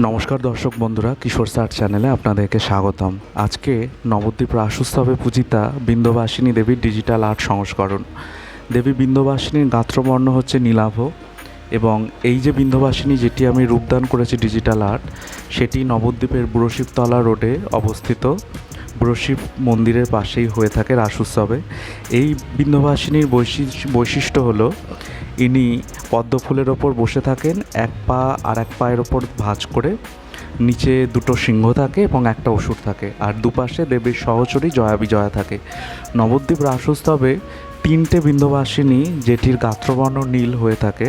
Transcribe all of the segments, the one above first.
নমস্কার দর্শক বন্ধুরা, কিশোর স্যার চ্যানেলে আপনাদেরকে স্বাগতম। আজকে নবদ্বীপ রাসুস্তবে পূজিতা বিন্দবাসিনী দেবীর ডিজিটাল আর্ট সংস্করণ। দেবী বিন্দবাসিনীর গাত্রবর্ণ হচ্ছে নীলাভ এবং এই যে বিন্দবাসিনী যেটি আমি রূপদান করেছি ডিজিটাল আর্ট, সেটি নবদ্বীপের বুড়শিবতলা রোডে অবস্থিত। বুড়োশিব মন্দিরের পাশেই হয়ে থাকে রাস উৎসবে। এই বিন্দবাসিনীর বৈশিষ্ট্য বৈশিষ্ট্য হলো, ইনি পদ্মফুলের ওপর বসে থাকেন, এক পা আর এক পায়ের ওপর ভাঁজ করে। নিচে দুটো সিংহ থাকে এবং একটা অসুর থাকে। আর দুপাশে দেবীর সহচরী জয়াবিজয়া থাকে। নবদ্বীপ রাস উৎসবে তিনটে বিন্দবাসিনী যেটির গাত্রবর্ণ নীল হয়ে থাকে,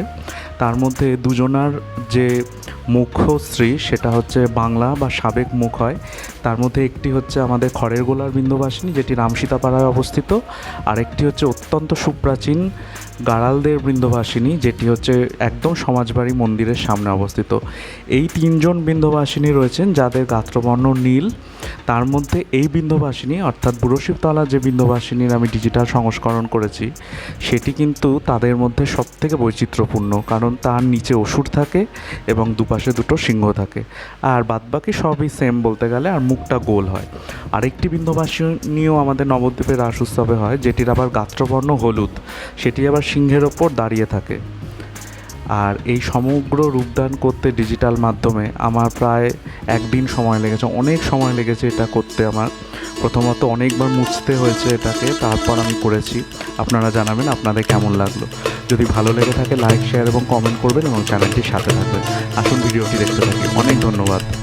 তার মধ্যে দুজনার যে মুখ্য স্ত্রী সেটা হচ্ছে বাংলা বা সাবেক মুখ হয়, তার মধ্যে একটি হচ্ছে আমাদের খড়ের গোলার বিন্দুবাসিনী যেটি রামসীতাপাড়ায় অবস্থিত আর একটি হচ্ছে অত্যন্ত সুপ্রাচীন গাড়ালদের বৃন্দবাসিনী যেটি হচ্ছে একদম সমাজবাড়ি মন্দিরের সামনে অবস্থিত। এই তিনজন বিন্দবাসিনী রয়েছেন যাদের গাত্রবর্ণ নীল তার মধ্যে এই বিন্দবাসিনী, অর্থাৎ বুড়োশিবতলা যে বিন্দবাসিনীর আমি ডিজিটাল সংস্করণ করেছি, সেটি কিন্তু তাদের মধ্যে সবথেকে বৈচিত্র্যপূর্ণ, কারণ তার নিচে অসুর থাকে এবং দুপাশে দুটো সিংহ থাকে। আর বাদবাকি সবই সেম বলতে গেলে আর মুখটা গোল হয়। আরেকটি বিন্দবাসিনীও আমাদের নবদ্বীপের রাস উৎসবে হয়, যেটির আবার গাত্রবর্ণ হলুদ, সেটি আবার সিংহের ওপর দাঁড়িয়ে থাকে। আর এই সমগ্র রূপদান করতে ডিজিটাল মাধ্যমে আমার প্রায় একদিন সময় লেগেছে, অনেক সময় লেগেছে এটা করতে আমার। প্রথমত অনেকবার মুছতে হয়েছে এটাকে, তারপর আমি করেছি। আপনারা জানাবেন আপনাদের কেমন লাগল। যদি ভালো লেগে থাকে লাইক শেয়ার এবং কমেন্ট করবেন এবং চ্যানেলটির সাথে থাকবেন। আসুন, ভিডিওটি দেখতে থাকি। অনেক ধন্যবাদ।